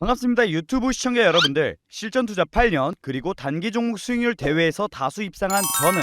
반갑습니다. 유튜브 시청자 여러분들. 실전 투자 8년 그리고 단기 종목 수익률 대회에서 다수 입상한 저는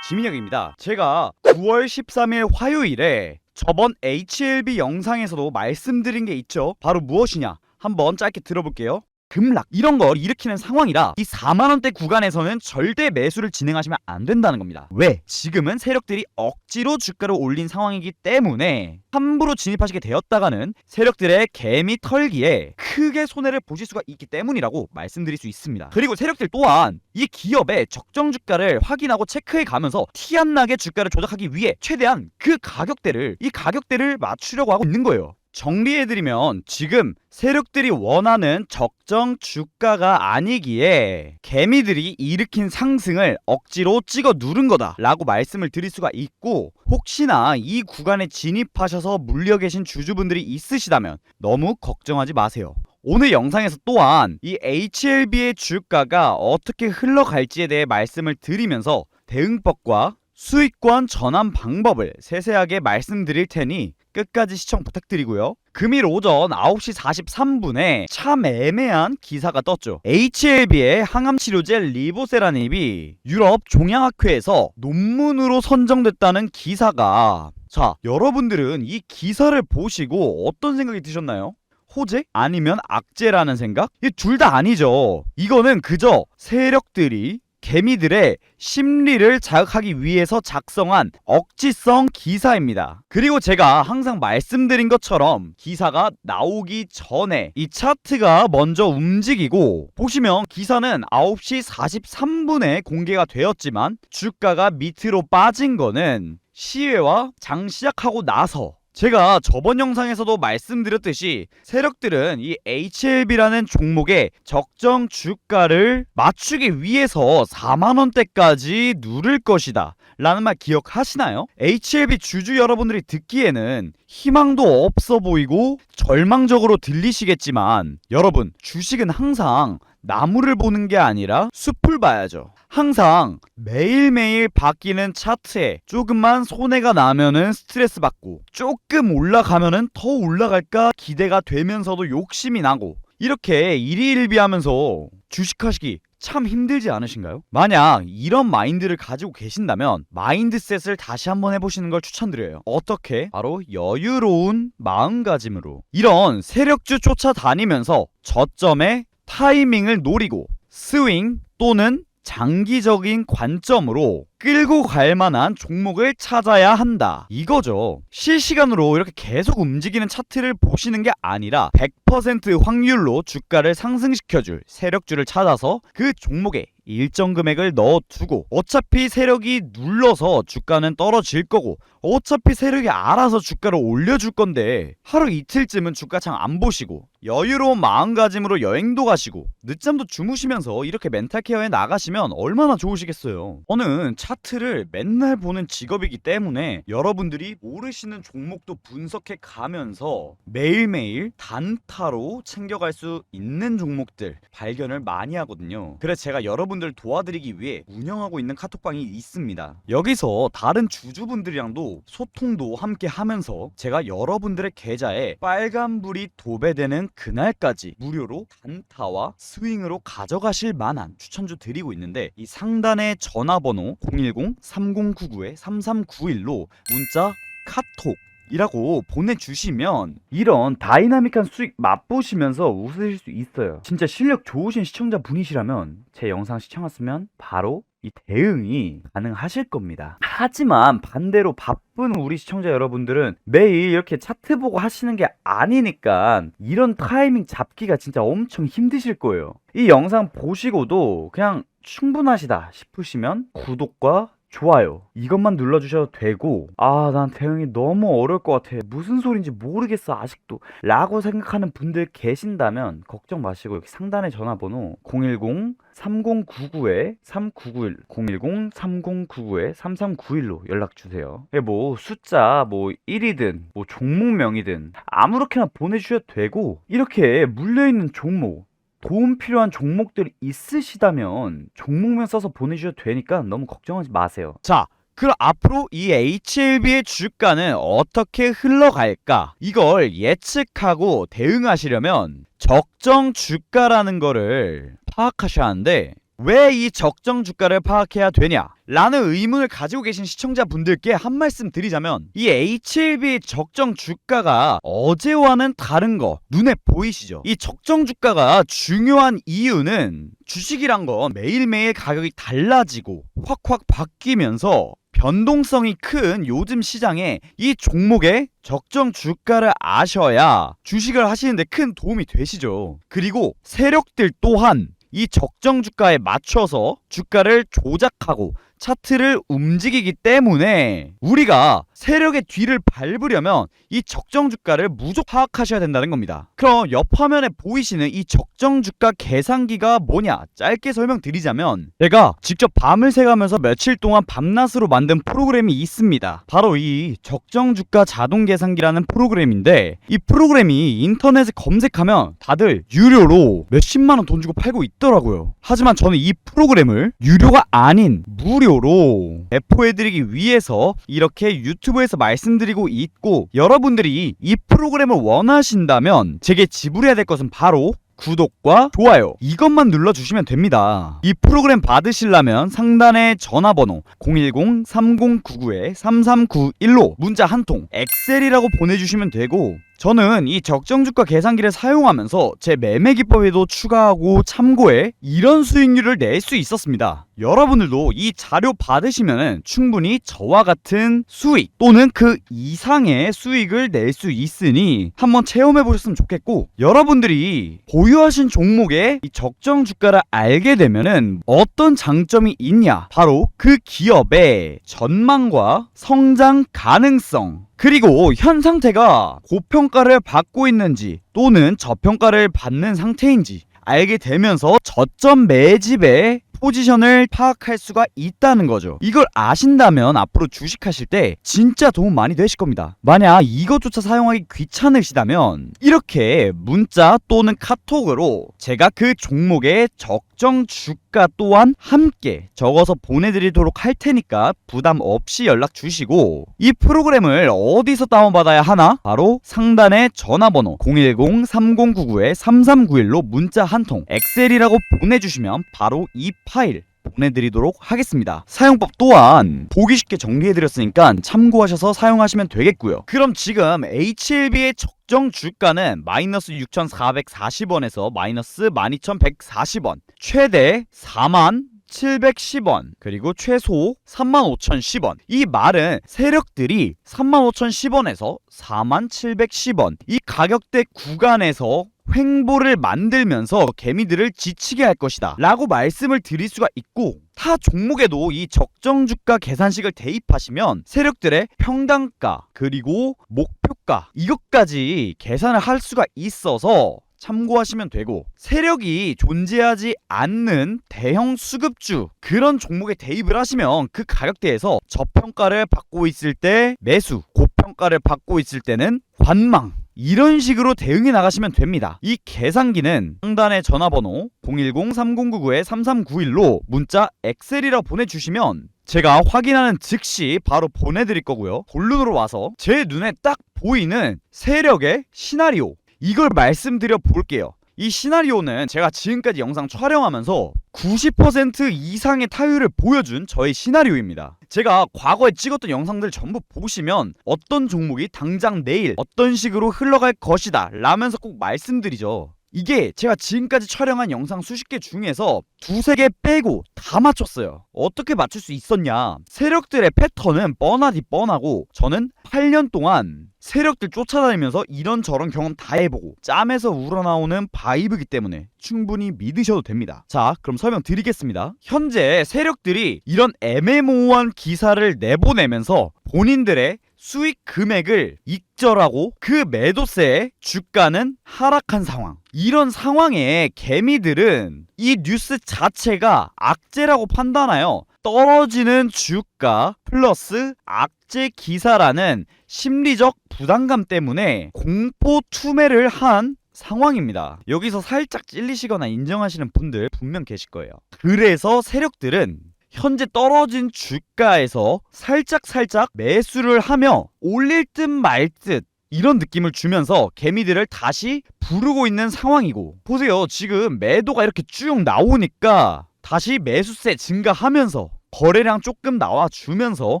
지민혁입니다. 제가 9월 13일 화요일에 저번 HLB 영상에서도 말씀드린 게 있죠. 바로 무엇이냐? 한번 짧게 들어볼게요. 급락 이런 걸 일으키는 상황이라 이 4만 원대 구간에서는 절대 매수를 진행하시면 안 된다는 겁니다. 왜? 지금은 세력들이 억지로 주가를 올린 상황이기 때문에 함부로 진입하시게 되었다가는 세력들의 개미 털기에 크게 손해를 보실 수가 있기 때문이라고 말씀드릴 수 있습니다. 그리고 세력들 또한 이 기업의 적정 주가를 확인하고 체크해 가면서 티 안 나게 주가를 조작하기 위해 최대한 그 가격대를 이 가격대를 맞추려고 하고 있는 거예요. 정리해드리면 지금 세력들이 원하는 적정 주가가 아니기에 개미들이 일으킨 상승을 억지로 찍어 누른 거다 라고 말씀을 드릴 수가 있고 혹시나 이 구간에 진입하셔서 물려 계신 주주분들이 있으시다면 너무 걱정하지 마세요. 오늘 영상에서 또한 이 HLB의 주가가 어떻게 흘러갈지에 대해 말씀을 드리면서 대응법과 수익권 전환 방법을 세세하게 말씀드릴 테니 끝까지 시청 부탁드리고요. 금일 오전 9시 43분에 참 애매한 기사가 떴죠. HLB의 항암치료제 리보세라닙이 유럽 종양학회에서 논문으로 선정됐다는 기사가 자, 여러분들은 이 기사를 보시고 어떤 생각이 드셨나요? 호재? 아니면 악재라는 생각? 이 둘 다 아니죠. 이거는 그저 세력들이 개미들의 심리를 자극하기 위해서 작성한 억지성 기사입니다. 그리고 제가 항상 말씀드린 것처럼 기사가 나오기 전에 이 차트가 먼저 움직이고 보시면 기사는 9시 43분에 공개가 되었지만 주가가 밑으로 빠진 거는 시외와 장 시작하고 나서 제가 저번 영상에서도 말씀드렸듯이 세력들은 이 HLB라는 종목의 적정 주가를 맞추기 위해서 4만원대까지 누를 것이다. 라는 말 기억하시나요? HLB 주주 여러분들이 듣기에는 희망도 없어 보이고 절망적으로 들리시겠지만 여러분 주식은 항상 나무를 보는 게 아니라 숲을 봐야죠. 항상 매일매일 바뀌는 차트에 조금만 손해가 나면은 스트레스 받고 조금 올라가면은 더 올라갈까 기대가 되면서도 욕심이 나고 이렇게 일희일비하면서 주식하시기 참 힘들지 않으신가요? 만약 이런 마인드를 가지고 계신다면 마인드셋을 다시 한번 해보시는 걸 추천드려요. 어떻게? 바로 여유로운 마음가짐으로 이런 세력주 쫓아다니면서 저점에 타이밍을 노리고 스윙 또는 장기적인 관점으로 끌고 갈 만한 종목을 찾아야 한다. 이거죠. 실시간으로 이렇게 계속 움직이는 차트를 보시는 게 아니라 100% 확률로 주가를 상승시켜줄 세력주를 찾아서 그 종목에 일정 금액을 넣어두고 어차피 세력이 눌러서 주가는 떨어질 거고 어차피 세력이 알아서 주가를 올려줄 건데 하루 이틀쯤은 주가창 안 보시고 여유로운 마음가짐으로 여행도 가시고 늦잠도 주무시면서 이렇게 멘탈 케어에 나가시면 얼마나 좋으시겠어요. 저는 차트를 맨날 보는 직업이기 때문에 여러분들이 모르시는 종목도 분석해 가면서 매일매일 단타로 챙겨갈 수 있는 종목들 발견을 많이 하거든요. 그래서 제가 여러분들 도와드리기 위해 운영하고 있는 카톡방이 있습니다. 여기서 다른 주주분들이랑도 소통도 함께 하면서 제가 여러분들의 계좌에 빨간불이 도배되는 그날까지 무료로 단타와 스윙으로 가져가실 만한 추천주 드리고 있는데 이 상단의 전화번호 010-3099-3391로 문자 카톡 이라고 보내주시면 이런 다이나믹한 수익 맛보시면서 웃으실 수 있어요. 진짜 실력 좋으신 시청자 분이시라면 제 영상 시청하시면 바로 이 대응이 가능하실 겁니다. 하지만 반대로 바쁜 우리 시청자 여러분들은 매일 이렇게 차트 보고 하시는 게 아니니까 이런 타이밍 잡기가 진짜 엄청 힘드실 거예요. 이 영상 보시고도 그냥 충분하시다 싶으시면 구독과 좋아요 이것만 눌러주셔도 되고 아 난 대응이 너무 어려울 것 같아. 무슨 소린지 모르겠어 아직도. 라고 생각하는 분들 계신다면 걱정 마시고 여기 상단에 전화번호 010-3099-3991 010-3099-3391로 연락주세요. 뭐 숫자 뭐 1이든 뭐 종목명이든 아무렇게나 보내주셔도 되고 이렇게 물려있는 종목 도움 필요한 종목들이 있으시다면 종목명 써서 보내주셔도 되니까 너무 걱정하지 마세요. 자, 그럼 앞으로 이 HLB의 주가는 어떻게 흘러갈까? 이걸 예측하고 대응하시려면 적정 주가라는 거를 파악하셔야 하는데 왜 이 적정 주가를 파악해야 되냐? 라는 의문을 가지고 계신 시청자분들께 한 말씀 드리자면 이 HLB의 적정 주가가 어제와는 다른 거 눈에 보이시죠? 이 적정 주가가 중요한 이유는 주식이란 건 매일매일 가격이 달라지고 확확 바뀌면서 변동성이 큰 요즘 시장에 이 종목의 적정 주가를 아셔야 주식을 하시는데 큰 도움이 되시죠. 그리고 세력들 또한 이 적정 주가에 맞춰서 주가를 조작하고 차트를 움직이기 때문에 우리가 세력의 뒤를 밟으려면 이 적정 주가를 무조건 파악하셔야 된다는 겁니다. 그럼 옆 화면에 보이시는 이 적정 주가 계산기가 뭐냐? 짧게 설명드리자면 제가 직접 밤을 새가면서 며칠 동안 밤낮으로 만든 프로그램이 있습니다. 바로 이 적정 주가 자동 계산기라는 프로그램인데 이 프로그램이 인터넷에 검색하면 다들 유료로 몇십만 원 돈 주고 팔고 있더라고요. 하지만 저는 이 프로그램을 유료가 아닌 무료 로 배포해드리기 위해서 이렇게 유튜브에서 말씀드리고 있고 여러분들이 이 프로그램을 원하신다면 제게 지불해야 될 것은 바로 구독과 좋아요 이것만 눌러주시면 됩니다. 이 프로그램 받으시려면 상단에 전화번호 010-3099-3391로 문자 한 통 엑셀이라고 보내주시면 되고 저는 이 적정주가 계산기를 사용하면서 제 매매 기법에도 추가하고 참고해 이런 수익률을 낼 수 있었습니다. 여러분들도 이 자료 받으시면 충분히 저와 같은 수익 또는 그 이상의 수익을 낼 수 있으니 한번 체험해 보셨으면 좋겠고 여러분들이 보유하신 종목의 이 적정 주가를 알게 되면은 어떤 장점이 있냐 바로 그 기업의 전망과 성장 가능성 그리고 현 상태가 고평가를 받고 있는지 또는 저평가를 받는 상태인지 알게 되면서 저점 매집의 포지션을 파악할 수가 있다는 거죠. 이걸 아신다면 앞으로 주식하실 때 진짜 도움 많이 되실 겁니다. 만약 이것조차 사용하기 귀찮으시다면 이렇게 문자 또는 카톡으로 제가 그 종목의 적정 주가 또한 함께 적어서 보내드리도록 할 테니까 부담 없이 연락 주시고 이 프로그램을 어디서 다운받아야 하나? 바로 상단의 전화번호 010-3099-3391로 문자 한 통 엑셀이라고 보내주시면 바로 이 파일 보내드리도록 하겠습니다. 사용법 또한 보기 쉽게 정리해드렸으니까 참고하셔서 사용하시면 되겠고요. 그럼 지금 HLB의 적정 주가는 마이너스 6,440원에서 마이너스 12,140원, 최대 4만 710원 그리고 최소 35,010원 이 말은 세력들이 35,010원에서 4710원 이 가격대 구간에서 횡보를 만들면서 개미들을 지치게 할 것이다 라고 말씀을 드릴 수가 있고 타 종목에도 이 적정 주가 계산식을 대입하시면 세력들의 평단가 그리고 목표가 이것까지 계산을 할 수가 있어서 참고하시면 되고 세력이 존재하지 않는 대형 수급주 그런 종목에 대입을 하시면 그 가격대에서 저평가를 받고 있을 때 매수 고평가를 받고 있을 때는 관망 이런 식으로 대응해 나가시면 됩니다. 이 계산기는 상단의 전화번호 010-3099-3391로 문자 엑셀이라 보내주시면 제가 확인하는 즉시 바로 보내드릴 거고요. 본론으로 와서 제 눈에 딱 보이는 세력의 시나리오 이걸 말씀드려 볼게요. 이 시나리오는 제가 지금까지 영상 촬영하면서 90% 이상의 타율을 보여준 저의 시나리오입니다. 제가 과거에 찍었던 영상들 전부 보시면 어떤 종목이 당장 내일 어떤 식으로 흘러갈 것이다 라면서 꼭 말씀드리죠. 이게 제가 지금까지 촬영한 영상 수십 개 중에서 두세 개 빼고 다 맞췄어요. 어떻게 맞출 수 있었냐? 세력들의 패턴은 뻔하디 뻔하고 저는 8년 동안 세력들 쫓아다니면서 이런저런 경험 다 해보고 짬에서 우러나오는 바이브기 때문에 충분히 믿으셔도 됩니다. 자, 그럼 설명 드리겠습니다. 현재 세력들이 이런 애매모호한 기사를 내보내면서 본인들의 수익 금액을 익절하고 그 매도세의 주가는 하락한 상황. 이런 상황에 개미들은 이 뉴스 자체가 악재라고 판단하여 떨어지는 주가 플러스 악재 기사라는 심리적 부담감 때문에 공포 투매를 한 상황입니다. 여기서 살짝 찔리시거나 인정하시는 분들 분명 계실 거예요. 그래서 세력들은 현재 떨어진 주가에서 살짝 살짝 매수를 하며 올릴 듯 말 듯 이런 느낌을 주면서 개미들을 다시 부르고 있는 상황이고 보세요 지금 매도가 이렇게 쭉 나오니까 다시 매수세 증가하면서 거래량 조금 나와주면서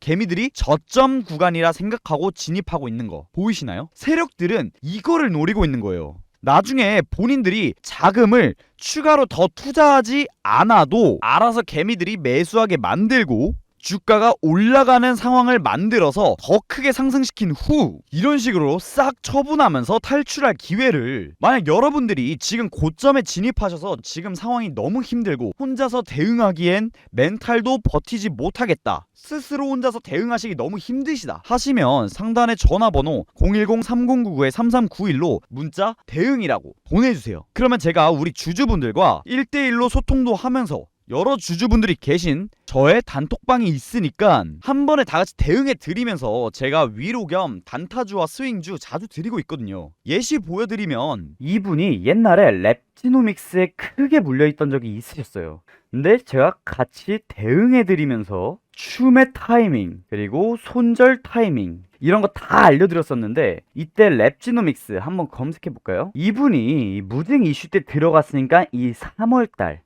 개미들이 저점 구간이라 생각하고 진입하고 있는 거 보이시나요? 세력들은 이거를 노리고 있는 거예요. 나중에 본인들이 자금을 추가로 더 투자하지 않아도 알아서 개미들이 매수하게 만들고 주가가 올라가는 상황을 만들어서 더 크게 상승시킨 후 이런 식으로 싹 처분하면서 탈출할 기회를 만약 여러분들이 지금 고점에 진입하셔서 지금 상황이 너무 힘들고 혼자서 대응하기엔 멘탈도 버티지 못하겠다 스스로 혼자서 대응하시기 너무 힘드시다 하시면 상단의 전화번호 010-3099-3391로 문자 대응이라고 보내주세요. 그러면 제가 우리 주주분들과 1대1로 소통도 하면서 여러 주주분들이 계신 저의 단톡방이 있으니까 한 번에 다 같이 대응해 드리면서 제가 위로 겸 단타주와 스윙주 자주 드리고 있거든요. 예시 보여드리면 이분이 옛날에 랩지노믹스에 크게 물려있던 적이 있으셨어요. 근데 제가 같이 대응해 드리면서 춤의 타이밍 그리고 손절 타이밍 이런 거 다 알려드렸었는데 이때 랩지노믹스 한번 검색해 볼까요? 이분이 무증 이슈 때 들어갔으니까 이 3월달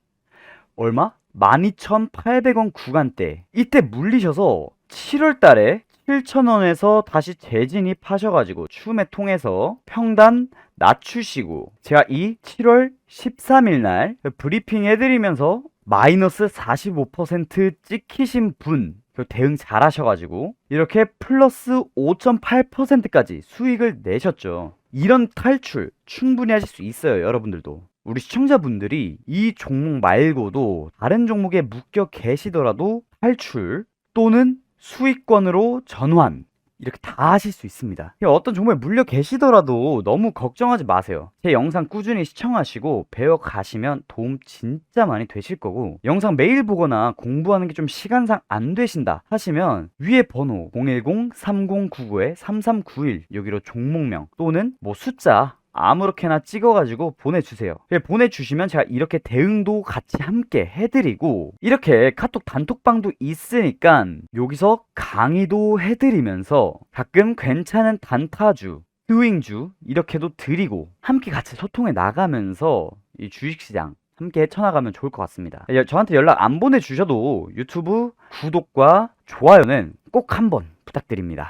얼마? 12,800원 구간대. 이때 물리셔서 7월 달에 7,000원에서 다시 재진입하셔가지고 춤에 통해서 평단 낮추시고 제가 이 7월 13일 날 브리핑 해드리면서 마이너스 45% 찍히신 분그 대응 잘 하셔가지고 이렇게 플러스 5.8%까지 수익을 내셨죠. 이런 탈출 충분히 하실 수 있어요 여러분들도 우리 시청자분들이 이 종목 말고도 다른 종목에 묶여 계시더라도 탈출 또는 수익권으로 전환 이렇게 다 하실 수 있습니다. 어떤 종목에 물려 계시더라도 너무 걱정하지 마세요. 제 영상 꾸준히 시청하시고 배워 가시면 도움 진짜 많이 되실 거고 영상 매일 보거나 공부하는 게 좀 시간상 안 되신다 하시면 위에 번호 010-3099-3391 여기로 종목명 또는 뭐 숫자 아무렇게나 찍어가지고 보내주세요. 예, 보내주시면 제가 이렇게 대응도 같이 함께 해드리고 이렇게 카톡 단톡방도 있으니까 여기서 강의도 해드리면서 가끔 괜찮은 단타주, 스윙주 이렇게도 드리고 함께 같이 소통해 나가면서 이 주식시장 함께 헤쳐나가면 좋을 것 같습니다. 예, 저한테 연락 안 보내주셔도 유튜브 구독과 좋아요는 꼭 한번 부탁드립니다.